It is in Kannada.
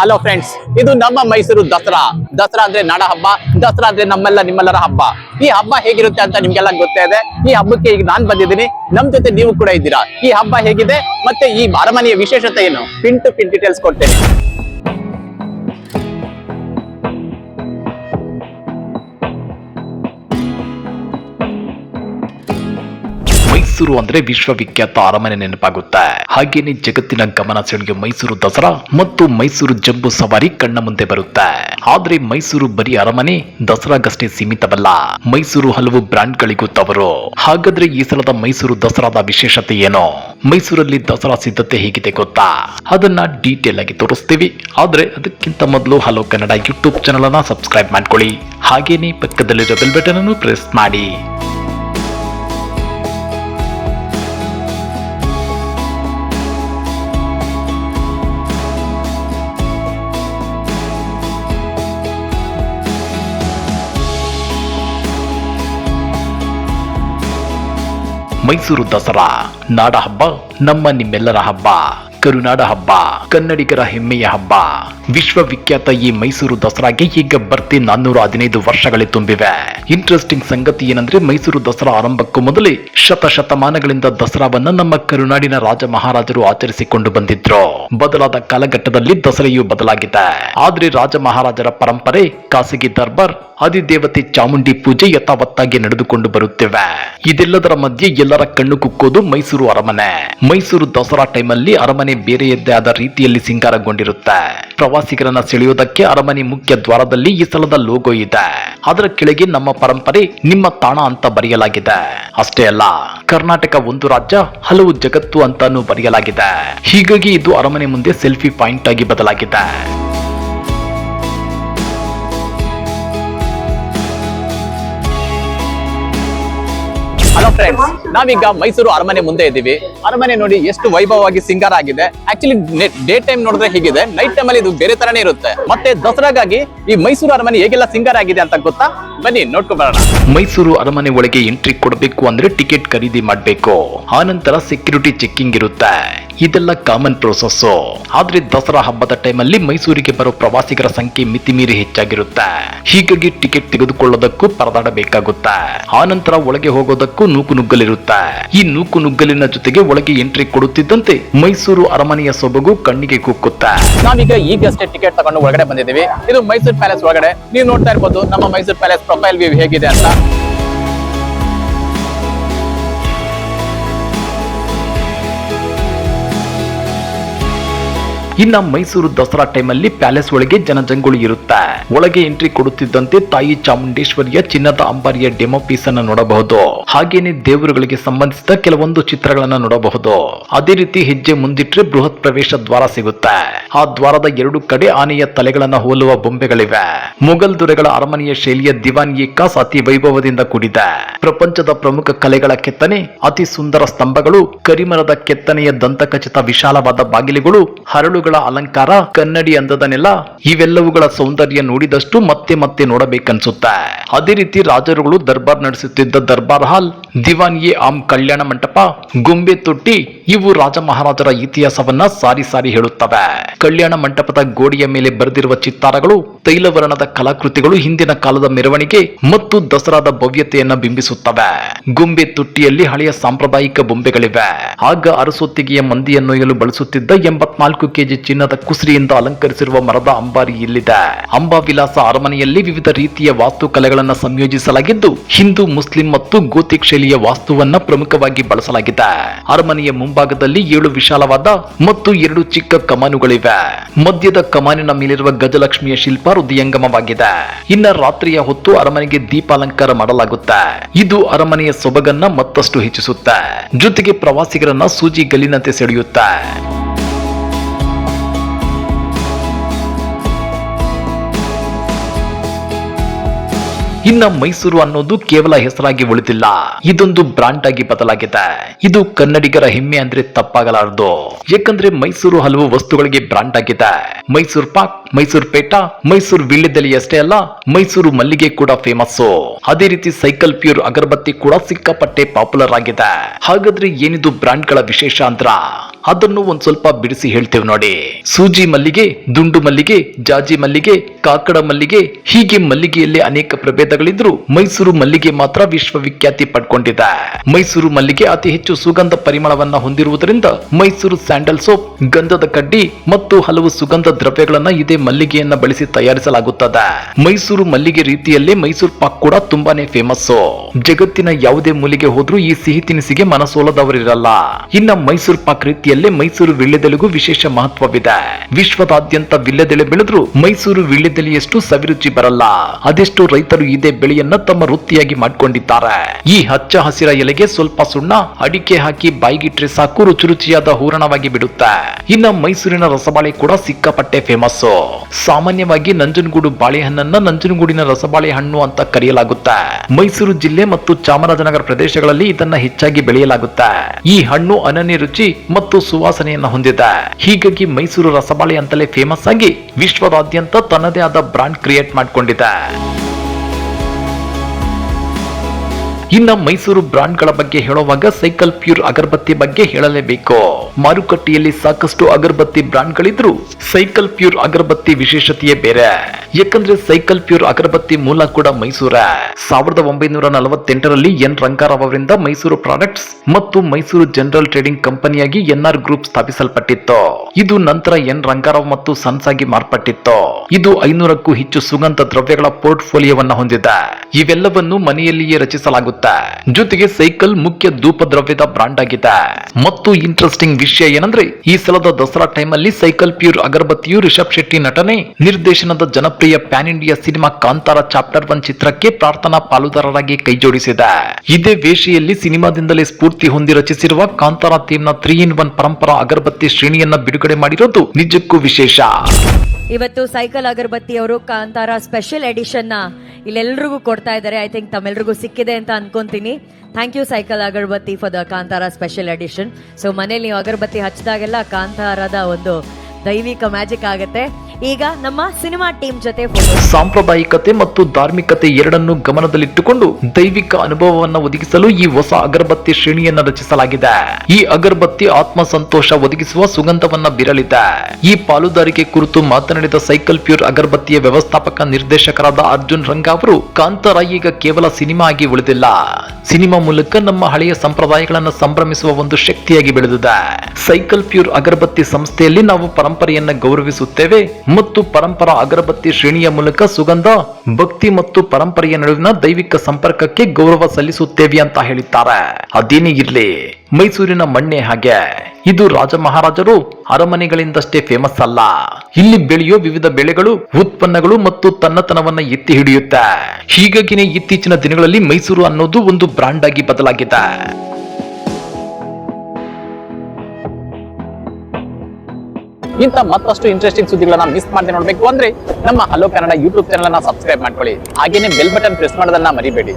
ಹಲೋ ಫ್ರೆಂಡ್ಸ್ ಇದು ನಮ್ಮ ಮೈಸೂರು ದಸರಾ. ದಸರಾ ಅಂದ್ರೆ ನಾಡ ಹಬ್ಬ. ದಸರಾ ಅಂದ್ರೆ ನಮ್ಮೆಲ್ಲ ನಿಮ್ಮೆಲ್ಲರ ಹಬ್ಬ. ಈ ಹಬ್ಬ ಹೇಗಿರುತ್ತೆ ಅಂತ ನಿಮ್ಗೆಲ್ಲ ಗೊತ್ತೇ ಇದೆ. ಈ ಹಬ್ಬಕ್ಕೆ ಈಗ ನಾನ್ ಬಂದಿದ್ದೀನಿ. ನಮ್ ಜೊತೆ ನೀವು ಕೂಡ ಇದ್ದೀರಾ. ಈ ಹಬ್ಬ ಹೇಗಿದೆ? ಮತ್ತೆ ಈ ಅರಮನೆಯ ವಿಶೇಷತೆ ಏನು? ಪಿಂಟು ಪಿಂಟ್ ಡೀಟೇಲ್ಸ್ ಕೊಡ್ತೇನೆ. ಮೈಸೂರು ಅಂದ್ರೆ ವಿಶ್ವವಿಖ್ಯಾತ ಅರಮನೆ ನೆನಪಾಗುತ್ತೆ. ಹಾಗೇನೆ ಜಗತ್ತಿನ ಗಮನ ಸೆಳೆಯುವ ಮೈಸೂರು ದಸರಾ ಮತ್ತು ಮೈಸೂರು ಜಂಬೂ ಸವಾರಿ ಕಣ್ಣ ಮುಂದೆ ಬರುತ್ತೆ. ಆದ್ರೆ ಮೈಸೂರು ಬರೀ ಅರಮನೆ, ದಸರಾಗಷ್ಟೇ ಸೀಮಿತವಲ್ಲ. ಮೈಸೂರು ಹಲವು ಬ್ರ್ಯಾಂಡ್ಗಳಿಗೂ ತವರು. ಹಾಗಾದ್ರೆ ಈ ಸಲದ ಮೈಸೂರು ದಸರಾದ ವಿಶೇಷತೆ ಏನು? ಮೈಸೂರಲ್ಲಿ ದಸರಾ ಸಿದ್ಧತೆ ಹೇಗಿದೆ ಗೊತ್ತಾ? ಅದನ್ನ ಡೀಟೇಲ್ ಆಗಿ ತೋರಿಸ್ತೀವಿ. ಆದ್ರೆ ಅದಕ್ಕಿಂತ ಮೊದಲು ಹಲೋ ಕನ್ನಡ ಯೂಟ್ಯೂಬ್ ಚಾನಲ್ ಅನ್ನ ಸಬ್ಸ್ಕ್ರೈಬ್ ಮಾಡ್ಕೊಳ್ಳಿ. ಹಾಗೇನೆ ಪಕ್ಕದಲ್ಲಿರೋ ಬೆಲ್ ಬಟನ್ ಅನ್ನು ಪ್ರೆಸ್ ಮಾಡಿ. ಮೈಸೂರು ದಸರಾ ನಾಡ ಹಬ್ಬ ನಮ್ಮ ನಿಮ್ಮೆಲ್ಲರ ಹಬ್ಬ. ಕರುನಾಡ ಹಬ್ಬ, ಕನ್ನಡಿಗರ ಹೆಮ್ಮೆಯ ಹಬ್ಬ. ವಿಶ್ವವಿಖ್ಯಾತ ಈ ಮೈಸೂರು ದಸರಾಗೆ ಈಗ ಬರ್ತಿ ನಾನ್ನೂರ ಹದಿನೈದು ವರ್ಷಗಳೇ ತುಂಬಿವೆ. ಇಂಟ್ರೆಸ್ಟಿಂಗ್ ಸಂಗತಿ ಏನಂದ್ರೆ ಮೈಸೂರು ದಸರಾ ಆರಂಭಕ್ಕೂ ಮೊದಲೇ ಶತ ಶತಮಾನಗಳಿಂದ ದಸರಾವನ್ನ ನಮ್ಮ ಕರುನಾಡಿನ ರಾಜ ಮಹಾರಾಜರು ಆಚರಿಸಿಕೊಂಡು ಬಂದಿದ್ರು. ಬದಲಾದ ಕಾಲಘಟ್ಟದಲ್ಲಿ ದಸರೆಯು ಬದಲಾಗಿದೆ. ಆದ್ರೆ ರಾಜ ಮಹಾರಾಜರ ಪರಂಪರೆ, ಖಾಸಗಿ ದರ್ಬಾರ್ ಅಧಿದೇವತೆ ಚಾಮುಂಡಿ ಪೂಜೆ ಯಥಾವತ್ತಾಗಿ ನಡೆದುಕೊಂಡು ಬರುತ್ತಿವೆ. ಇದೆಲ್ಲದರ ಮಧ್ಯೆ ಎಲ್ಲರ ಕಣ್ಣು ಕುಕ್ಕೋದು ಮೈಸೂರು ಅರಮನೆ. ಮೈಸೂರು ದಸರಾ ಟೈಮಲ್ಲಿ ಅರಮನೆ ಬೇರೆಯದ್ದೇ ಆದ ರೀತಿಯಲ್ಲಿ ಸಿಂಗಾರಗೊಂಡಿರುತ್ತೆ. ಪ್ರವಾಸಿಗರನ್ನ ಸೆಳೆಯೋದಕ್ಕೆ ಅರಮನೆ ಮುಖ್ಯ ದ್ವಾರದಲ್ಲಿ ಈ ಸ್ಥಳದ ಲೋಗೋ ಇದೆ. ಅದರ ಕೆಳಗೆ ನಮ್ಮ ಪರಂಪರೆ ನಿಮ್ಮ ತಾಣ ಅಂತ ಬರೆಯಲಾಗಿದೆ. ಅಷ್ಟೇ ಅಲ್ಲ, ಕರ್ನಾಟಕ ಒಂದು ರಾಜ್ಯ, ಹಲವು ಜಗತ್ತು ಅಂತಾನೂ ಬರೆಯಲಾಗಿದೆ. ಹೀಗಾಗಿ ಇದು ಅರಮನೆ ಮುಂದೆ ಸೆಲ್ಫಿ ಪಾಯಿಂಟ್ ಆಗಿ ಬದಲಾಗಿದೆ. ಹಲೋ ಫ್ರೆಂಡ್ಸ್ ನಾವೀಗ ಮೈಸೂರು ಅರಮನೆ ಮುಂದೆ ಇದ್ದೀವಿ. ಅರಮನೆ ನೋಡಿ ಎಷ್ಟು ವೈಭವವಾಗಿ ಸಿಂಗಾರ ಆಗಿದೆ. ಆಕ್ಚುಲಿ ಡೇ ಟೈಮ್ ನೋಡಿದ್ರೆ ಹೀಗಿದೆ. ನೈಟ್ ಟೈಮ್ ಅಲ್ಲಿ ಇದು ಬೇರೆ ತರನೇ ಇರುತ್ತೆ. ಮತ್ತೆ ದಸರಾಗಾಗಿ ಈ ಮೈಸೂರು ಅರಮನೆ ಹೇಗೆಲ್ಲ ಸಿಂಗಾರ ಆಗಿದೆ ಅಂತ ಗೊತ್ತಾ? ಬನ್ನಿ ನೋಡ್ಕೊಂಡ್ಬರೋಣ ಮೈಸೂರು ಅರಮನೆ ಒಳಗೆ ಎಂಟ್ರಿ ಕೊಡಬೇಕು ಅಂದ್ರೆ ಟಿಕೆಟ್ ಖರೀದಿ ಮಾಡಬೇಕು. ಆನಂತರ ಸೆಕ್ಯೂರಿಟಿ ಚೆಕ್ಕಿಂಗ್ ಇರುತ್ತೆ. ಇದೆಲ್ಲ ಕಾಮನ್ ಪ್ರೋಸೆಸ್ ಆದ್ರೆ ದಸರಾ ಹಬ್ಬದ ಟೈಮಲ್ಲಿ ಮೈಸೂರಿಗೆ ಬರೋ ಪ್ರವಾಸಿಗರ ಸಂಖ್ಯೆ ಮಿತಿಮೀರಿ ಹೆಚ್ಚಾಗಿರುತ್ತೆ. ಹೀಗಾಗಿ ಟಿಕೆಟ್ ತೆಗೆದುಕೊಳ್ಳೋದಕ್ಕೂ ಪರದಾಡಬೇಕಾಗುತ್ತೆ. ಆನಂತರ ಒಳಗೆ ಹೋಗೋದಕ್ಕೂ ನೂಕು ಈ ನೂಕು ನುಗ್ಗಲಿನ ಜೊತೆಗೆ ಒಳಗೆ ಎಂಟ್ರಿ ಕೊಡುತ್ತಿದ್ದಂತೆ ಮೈಸೂರು ಅರಮನೆಯ ಸೊಬಗು ಕಣ್ಣಿಗೆ ಕುಕ್ಕುತ್ತೆ? ನಾವೀಗ ಈಗಷ್ಟೇ ಟಿಕೆಟ್ ತಗೊಂಡು ಒಳಗಡೆ ಬಂದಿದ್ದೀವಿ. ಇದು ಮೈಸೂರು ಪ್ಯಾಲೇಸ್ ಒಳಗಡೆ. ನೀವು ನೋಡ್ತಾ ಇರ್ಬೋದು ನಮ್ಮ ಮೈಸೂರು ಪ್ಯಾಲೇಸ್ ಪ್ರೊಫೈಲ್ ವ್ಯೂ ಹೇಗಿದೆ ಅಂತ. ಇನ್ನ ಮೈಸೂರು ದಸರಾ ಟೈಮಲ್ಲಿ ಪ್ಯಾಲೇಸ್ ಒಳಗೆ ಜನಜಂಗುಳಿ ಇರುತ್ತೆ. ಒಳಗೆ ಎಂಟ್ರಿ ಕೊಡುತ್ತಿದ್ದಂತೆ ತಾಯಿ ಚಾಮುಂಡೇಶ್ವರಿಯ ಚಿನ್ನದ ಅಂಬಾರಿಯ ಡೆಮೋ ಪೀಸ್ ಅನ್ನ ನೋಡಬಹುದು. ಹಾಗೇನೆ ದೇವರುಗಳಿಗೆ ಸಂಬಂಧಿಸಿದ ಕೆಲವೊಂದು ಚಿತ್ರಗಳನ್ನ ನೋಡಬಹುದು. ಅದೇ ರೀತಿ ಹೆಜ್ಜೆ ಮುಂದಿಟ್ರೆ ಬೃಹತ್ ಪ್ರವೇಶ ದ್ವಾರ ಸಿಗುತ್ತೆ. ಆ ದ್ವಾರದ ಎರಡು ಕಡೆ ಆನೆಯ ತಲೆಗಳನ್ನ ಹೋಲುವ ಬೊಂಬೆಗಳಿವೆ. ಮೊಘಲ್ ದೊರೆಗಳ ಅರಮನೆಯ ಶೈಲಿಯ ದಿವಾನ್ ಕಾಸ್ ಅತಿ ವೈಭವದಿಂದ ಕೂಡಿದೆ. ಪ್ರಪಂಚದ ಪ್ರಮುಖ ಕಲೆಗಳ ಕೆತ್ತನೆ, ಅತಿ ಸುಂದರ ಸ್ತಂಭಗಳು, ಕರಿಮರದ ಕೆತ್ತನೆಯ ದಂತಕಚಿತ ವಿಶಾಲವಾದ ಬಾಗಿಲುಗಳು, ಹರಳುಗಳ ಅಲಂಕಾರ, ಕನ್ನಡಿ ಅಂದದನೆಲ್ಲ ಇವೆಲ್ಲವುಗಳ ಸೌಂದರ್ಯ ನೋಡಿದಷ್ಟು ಮತ್ತೆ ಮತ್ತೆ ನೋಡಬೇಕನ್ಸುತ್ತೆ. ಅದೇ ರೀತಿ ರಾಜರುಗಳು ದರ್ಬಾರ್ ನಡೆಸುತ್ತಿದ್ದ ದರ್ಬಾರ್ ಹಾಲ್ ದಿವಾನ್ ಎ ಆಮ್ ಕಲ್ಯಾಣ ಮಂಟಪ, ಗೊಂಬೆ ತೊಟ್ಟಿ, ಇವು ರಾಜ ಮಹಾರಾಜರ ಇತಿಹಾಸವನ್ನ ಸಾರಿ ಸಾರಿ ಹೇಳುತ್ತವೆ. ಕಲ್ಯಾಣ ಮಂಟಪದ ಗೋಡೆಯ ಮೇಲೆ ಬರೆದಿರುವ ಚಿತ್ತಾರಗಳು, ತೈಲವರ್ಣದ ಕಲಾಕೃತಿಗಳು ಹಿಂದಿನ ಕಾಲದ ಮೆರವಣಿಗೆ ಮತ್ತು ದಸರಾದ ಭವ್ಯತೆಯನ್ನ ಬಿಂಬಿಸುತ್ತವೆ. ಗೊಂಬೆ ತುಟ್ಟಿಯಲ್ಲಿ ಹಳೆಯ ಸಾಂಪ್ರದಾಯಿಕ ಬೊಂಬೆಗಳಿವೆ. ಆಗ ಅರಸೊತ್ತಿಗೆಯ ಮಂದಿಯನ್ನೊಯ್ಯಲು ಬಳಸುತ್ತಿದ್ದ ಎಂಬತ್ನಾಲ್ಕು ಕೆಜಿ ಚಿನ್ನದ ಕುಸಿರಿಯಿಂದ ಅಲಂಕರಿಸಿರುವ ಮರದ ಅಂಬಾರಿ ಇಲ್ಲಿದೆ. ಅಂಬಾವಿಲಾಸ ಅರಮನೆಯಲ್ಲಿ ವಿವಿಧ ರೀತಿಯ ವಾಸ್ತುಕಲೆಗಳನ್ನು ಸಂಯೋಜಿಸಲಾಗಿದ್ದು, ಹಿಂದೂ, ಮುಸ್ಲಿಂ ಮತ್ತು ಗೋತಿಕ್ ಶೈಲಿಯ ವಾಸ್ತುವನ್ನ ಪ್ರಮುಖವಾಗಿ ಬಳಸಲಾಗಿದೆ. ಅರಮನೆಯ ಮುಂಭಾಗದಲ್ಲಿ ಏಳು ವಿಶಾಲವಾದ ಮತ್ತು ಎರಡು ಚಿಕ್ಕ ಕಮಾನುಗಳಿವೆ. ಮಧ್ಯದ ಕಮಾನಿನ ಮೇಲಿರುವ ಗಜಲಕ್ಷ್ಮಿಯ ಶಿಲ್ಪ ಹೃದಯಂಗಮವಾಗಿದೆ. ಇನ್ನ ರಾತ್ರಿಯ ಹೊತ್ತು ಅರಮನೆಗೆ ದೀಪಾಲಂಕಾರ ಮಾಡಲಾಗುತ್ತೆ. ಇದು ಅರಮನೆಯ ಸೊಬಗನ್ನ ಮತ್ತಷ್ಟು ಹೆಚ್ಚಿಸುತ್ತೆ. ಜೊತೆಗೆ ಪ್ರವಾಸಿಗರನ್ನ ಸೂಜಿ ಗಲ್ಲಿನಂತೆ ಸೆಳೆಯುತ್ತೆ. ಇನ್ನ ಮೈಸೂರು ಅನ್ನೋದು ಕೇವಲ ಹೆಸರಾಗಿ ಉಳಿದಿಲ್ಲ. ಇದೊಂದು ಬ್ರಾಂಡ್ ಆಗಿ ಬದಲಾಗಿದೆ. ಇದು ಕನ್ನಡಿಗರ ಹೆಮ್ಮೆ ಅಂದ್ರೆ ತಪ್ಪಾಗಲಾರದು. ಯಾಕಂದ್ರೆ ಮೈಸೂರು ಹಲವು ವಸ್ತುಗಳಿಗೆ ಬ್ರಾಂಡ್ ಆಗಿದೆ. ಮೈಸೂರು ಪಾಕ್, ಮೈಸೂರು ಪೇಟ, ಮೈಸೂರು ವಿಳ್ಯದಲ್ಲಿ ಅಷ್ಟೇ ಅಲ್ಲ, ಮೈಸೂರು ಮಲ್ಲಿಗೆ ಕೂಡ ಫೇಮಸ್ ಅದೇ ರೀತಿ ಸೈಕಲ್ ಪ್ಯೂರ್ ಅಗರಬತ್ತಿ ಕೂಡ ಸಿಕ್ಕಾಪಟ್ಟೆ ಪಾಪ್ಯುಲರ್ ಆಗಿದೆ. ಹಾಗಾದ್ರೆ ಏನಿದು ಬ್ರಾಂಡ್ಗಳ ವಿಶೇಷ ಅದನ್ನು ಒಂದ್ ಸ್ವಲ್ಪ ಬಿಡಿಸಿ ಹೇಳ್ತೇವೆ ನೋಡಿ. ಸೂಜಿ ಮಲ್ಲಿಗೆ, ದುಂಡು ಮಲ್ಲಿಗೆ, ಜಾಜಿ ಮಲ್ಲಿಗೆ, ಕಾಕಡ ಮಲ್ಲಿಗೆ, ಹೀಗೆ ಮಲ್ಲಿಗೆಯಲ್ಲಿ ಅನೇಕ ಪ್ರಭೇದಗಳಿದ್ರು ಮೈಸೂರು ಮಲ್ಲಿಗೆ ಮಾತ್ರ ವಿಶ್ವವಿಖ್ಯಾತಿ ಪಡ್ಕೊಂಡಿದೆ. ಮೈಸೂರು ಮಲ್ಲಿಗೆ ಅತಿ ಹೆಚ್ಚು ಸುಗಂಧ ಪರಿಮಳವನ್ನ ಹೊಂದಿರುವುದರಿಂದ ಮೈಸೂರು ಸ್ಯಾಂಡಲ್ ಸೋಪ್, ಗಂಧದ ಕಡ್ಡಿ ಮತ್ತು ಹಲವು ಸುಗಂಧ ದ್ರವ್ಯಗಳನ್ನ ಇದೇ ಮಲ್ಲಿಗೆಯನ್ನ ಬಳಸಿ ತಯಾರಿಸಲಾಗುತ್ತದೆ. ಮೈಸೂರು ಮಲ್ಲಿಗೆ ರೀತಿಯಲ್ಲೇ ಮೈಸೂರು ಪಾಕ್ ಕೂಡ ತುಂಬಾನೇ ಫೇಮಸ್ ಜಗತ್ತಿನ ಯಾವುದೇ ಮೂಲೆಗೆ ಹೋದ್ರೂ ಈ ಸಿಹಿ ತಿನಿಸಿಗೆ ಮನಸೋಲದವರಿರಲ್ಲ. ಇನ್ನ ಮೈಸೂರು ಪಾಕ್ ರೀತಿಯಲ್ಲೇ ಮೈಸೂರು ವಿಳ್ಳೆದೆಲೆಗೂ ವಿಶೇಷ ಮಹತ್ವವಿದೆ. ವಿಶ್ವದಾದ್ಯಂತ ವಿಳ್ಳೆದೆಲೆ ಬೆಳೆದ್ರು ಮೈಸೂರು ವಿಳ್ಳೆದೆಲೆಯಷ್ಟು ಸವಿರುಚಿ ಬರಲ್ಲ. ಅದೆಷ್ಟು ರೈತರು ಇದೇ ಬೆಳೆಯನ್ನ ತಮ್ಮ ವೃತ್ತಿಯಾಗಿ ಮಾಡಿಕೊಂಡಿದ್ದಾರೆ. ಈ ಹಚ್ಚ ಹಸಿರ ಎಲೆಗೆ ಸ್ವಲ್ಪ ಸುಣ್ಣ, ಅಡಿಕೆ ಹಾಕಿ ಬಾಯಿಗಿಟ್ರೆ ಸಾಕು ರುಚಿ ರುಚಿಯಾದ ಹೂರಣವಾಗಿ ಬಿಡುತ್ತೆ. ಇನ್ನ ಮೈಸೂರಿನ ರಸಬಾಳೆ ಕೂಡ ಸಿಕ್ಕಾಪಟ್ಟೆ ಫೇಮಸ್ ಸಾಮಾನ್ಯವಾಗಿ ನಂಜನಗೂಡು ಬಾಳೆಹಣ್ಣನ್ನ ನಂಜನಗೂಡಿನ ರಸಬಾಳೆ ಹಣ್ಣು ಅಂತ ಕರೆಯಲಾಗುತ್ತೆ. ಮೈಸೂರು ಜಿಲ್ಲೆ ಮತ್ತು ಚಾಮರಾಜನಗರ ಪ್ರದೇಶಗಳಲ್ಲಿ ಇದನ್ನ ಹೆಚ್ಚಾಗಿ ಬೆಳೆಯಲಾಗುತ್ತೆ. ಈ ಹಣ್ಣು ಅನನ್ಯ ರುಚಿ ಮತ್ತು ಸುವಾಸನೆಯನ್ನ ಹೊಂದಿದೆ. ಹೀಗಾಗಿ ಮೈಸೂರು ರಸಬಾಳೆ ಅಂತಲೇ ಫೇಮಸ್ ಆಗಿ ವಿಶ್ವದಾದ್ಯಂತ ತನ್ನದೇ ಆದ ಬ್ರಾಂಡ್ ಕ್ರಿಯೇಟ್ ಮಾಡ್ಕೊಂಡಿದೆ. ಇನ್ನ ಮೈಸೂರು ಬ್ರಾಂಡ್ಗಳ ಬಗ್ಗೆ ಹೇಳುವಾಗ ಸೈಕಲ್ ಪ್ಯೂರ್ ಅಗರಬತ್ತಿ ಬಗ್ಗೆ ಹೇಳಲೇಬೇಕು. ಮಾರುಕಟ್ಟೆಯಲ್ಲಿ ಸಾಕಷ್ಟು ಅಗರಬತ್ತಿ ಬ್ರಾಂಡ್ಗಳಿದ್ರು ಸೈಕಲ್ ಪ್ಯೂರ್ ಅಗರಬತ್ತಿ ವಿಶೇಷತೆಯೇ ಬೇರೆ. ಯಾಕಂದ್ರೆ ಸೈಕಲ್ ಪ್ಯೂರ್ ಅಗರಬತ್ತಿ ಮೂಲ ಕೂಡ ಮೈಸೂರ. ಸಾವಿರದ ಒಂಬೈನೂರ ನಲವತ್ತೆಂಟರಲ್ಲಿ ಎನ್. ರಂಗಾರಾವ್ ಅವರಿಂದ ಮೈಸೂರು ಪ್ರಾಡಕ್ಟ್ಸ್ ಮತ್ತು ಮೈಸೂರು ಜನರಲ್ ಟ್ರೇಡಿಂಗ್ ಕಂಪನಿಯಾಗಿ ಎನ್ಆರ್ ಗ್ರೂಪ್ ಸ್ಥಾಪಿಸಲ್ಪಟ್ಟಿತ್ತು. ಇದು ನಂತರ ಎನ್. ರಂಗಾರಾವ್ ಮತ್ತು ಸನ್ಸ್ ಆಗಿ ಮಾರ್ಪಟ್ಟಿತ್ತು. ಇದು ಐನೂರಕ್ಕೂ ಹೆಚ್ಚು ಸುಗಂಧ ದ್ರವ್ಯಗಳ ಪೋರ್ಟ್ಫೋಲಿಯೋವನ್ನ ಹೊಂದಿದೆ. ಇವೆಲ್ಲವನ್ನು ಮನೆಯಲ್ಲಿಯೇ ರಚಿಸಲಾಗುತ್ತೆ ಜೊತೆಗೆ ಸೈಕಲ್ ಮುಖ್ಯ ಧೂಪ ದ್ರವ್ಯದ ಬ್ರಾಂಡ್ ಆಗಿದೆ. ಮತ್ತು ಇಂಟ್ರೆಸ್ಟಿಂಗ್ ವಿಷಯ ಏನಂದ್ರೆ, ಈ ಸಲದ ದಸರಾ ಟೈಮ್ ಅಲ್ಲಿ ಸೈಕಲ್ ಪ್ಯೂರ್ ಅಗರಬತ್ತಿಯು ರಿಷಬ್ ಶೆಟ್ಟಿ ನಟನೆ, ನಿರ್ದೇಶನದ ಜನಪ್ರಿಯ pan India cinema Kantara chapter one ಚಿತ್ರಕ್ಕೆ ಪ್ರಾರ್ಥನಾ ಪಾಲುದಾರರಾಗಿ ಕೈಜೋಡಿಸಿದೆ. ಇದೇ ವೇಷೆಯಲ್ಲಿ ಸಿನಿಮಾದಿಂದಲೇ ಸ್ಫೂರ್ತಿ ಹೊಂದಿ ರಚಿಸಿರುವ Kantara ಥೀಮ್ನ three in one Parampara agarbatti ಶ್ರೇಣಿಯನ್ನ ಬಿಡುಗಡೆ ಮಾಡಿರೋದು ನಿಜಕ್ಕೂ ವಿಶೇಷ. ಇವತ್ತು ಸೈಕಲ್ ಅಗರಬತ್ತಿ ಅವರು ಕಾಂತಾರ ಸ್ಪೆಷಲ್ ಎಡಿಷನ್ನ ಇಲ್ಲೆಲ್ರಿಗೂ ಕೊಡ್ತಾ ಇದ್ದಾರೆ. ಐ ಥಿಂಕ್ ತಮ್ಮೆಲ್ರಿಗೂ ಸಿಕ್ಕಿದೆ ಅಂತ ಅನ್ಕೊಂತೀನಿ. Thank you cycle agarbatti for the Kantara special edition so ಮನೇಲಿ ನೀವು ಅಗರಬತ್ತಿ ಹಚ್ಚಿದಾಗೆಲ್ಲ ಕಾಂತಾರದ ಒಂದು ದೈವಿಕ ಮ್ಯಾಜಿಕ್ ಆಗುತ್ತೆ. ಈಗ ನಮ್ಮ ಸಿನಿಮಾ ಟೀಮ್ ಜೊತೆ ಸಾಂಪ್ರದಾಯಿಕತೆ ಮತ್ತು ಧಾರ್ಮಿಕತೆ ಎರಡನ್ನು ಗಮನದಲ್ಲಿಟ್ಟುಕೊಂಡು ದೈವಿಕ ಅನುಭವವನ್ನು ಒದಗಿಸಲು ಈ ಹೊಸ ಅಗರಬತ್ತಿ ಶ್ರೇಣಿಯನ್ನು ರಚಿಸಲಾಗಿದೆ. ಈ ಅಗರಬತ್ತಿ ಆತ್ಮ ಸಂತೋಷ ಒದಗಿಸುವ ಸುಗಂಧವನ್ನ ಬಿರಲಿದೆ. ಈ ಪಾಲುದಾರಿಕೆ ಕುರಿತು ಮಾತನಾಡಿದ ಸೈಕಲ್ ಪ್ಯೂರ್ ಅಗರಬತ್ತಿಯ ವ್ಯವಸ್ಥಾಪಕ ನಿರ್ದೇಶಕರಾದ ಅರ್ಜುನ್ ರಂಗ ಅವರು ಕಾಂತಾರ ಈಗ ಕೇವಲ ಸಿನಿಮಾ ಆಗಿ ಉಳಿದಿಲ್ಲ. ಸಿನಿಮಾ ಮೂಲಕ ನಮ್ಮ ಹಳೆಯ ಸಂಪ್ರದಾಯಗಳನ್ನು ಸಂಭ್ರಮಿಸುವ ಒಂದು ಶಕ್ತಿಯಾಗಿ ಬೆಳೆದಿದೆ. ಸೈಕಲ್ ಪ್ಯೂರ್ ಅಗರಬತ್ತಿ ಸಂಸ್ಥೆಯಲ್ಲಿ ನಾವು ಪರಂಪರೆಯನ್ನ ಗೌರವಿಸುತ್ತೇವೆ ಮತ್ತು ಪರಂಪರಾ ಅಗರಬತ್ತಿ ಶ್ರೇಣಿಯ ಮೂಲಕ ಸುಗಂಧ, ಭಕ್ತಿ ಮತ್ತು ಪರಂಪರೆಯ ನಡುವಿನ ದೈವಿಕ ಸಂಪರ್ಕಕ್ಕೆ ಗೌರವ ಸಲ್ಲಿಸುತ್ತೇವೆ ಅಂತ ಹೇಳಿದ್ದಾರೆ. ಅದೇನೇ ಇರ್ಲಿ ಮೈಸೂರಿನ ಮಣ್ಣೆ ಹಾಗೆ. ಇದು ರಾಜ ಮಹಾರಾಜರು ಅರಮನೆಗಳಿಂದಷ್ಟೇ ಫೇಮಸ್ ಅಲ್ಲ. ಇಲ್ಲಿ ಬೆಳೆಯೋ ವಿವಿಧ ಬೆಳೆಗಳು, ಉತ್ಪನ್ನಗಳು ಮತ್ತು ತನ್ನತನವನ್ನ ಎತ್ತಿ ಹಿಡಿಯುತ್ತೆ. ಹೀಗಾಗಿನೇ ಇತ್ತೀಚಿನ ದಿನಗಳಲ್ಲಿ ಮೈಸೂರು ಅನ್ನೋದು ಒಂದು ಬ್ರಾಂಡ್ ಆಗಿ ಬದಲಾಗಿದೆ. ಇಂಥ ಮತ್ತಷ್ಟು ಇಂಟ್ರೆಸ್ಟಿಂಗ್ ಸುದ್ದಿಗಳನ್ನ ಮಿಸ್ ಮಾಡದೆ ನೋಡಬೇಕು ಅಂದ್ರೆ ನಮ್ಮ ಹಲೋ ಕನ್ನಡ ಯೂಟ್ಯೂಬ್ ಚಾನಲ್ ಅನ್ನ ಸಬ್ಸ್ಕ್ರೈಬ್ ಮಾಡ್ಕೊಳ್ಳಿ. ಹಾಗೇನೆ ಬೆಲ್ ಬಟನ್ ಪ್ರೆಸ್ ಮಾಡೋದನ್ನ ಮರಿಬೇಡಿ.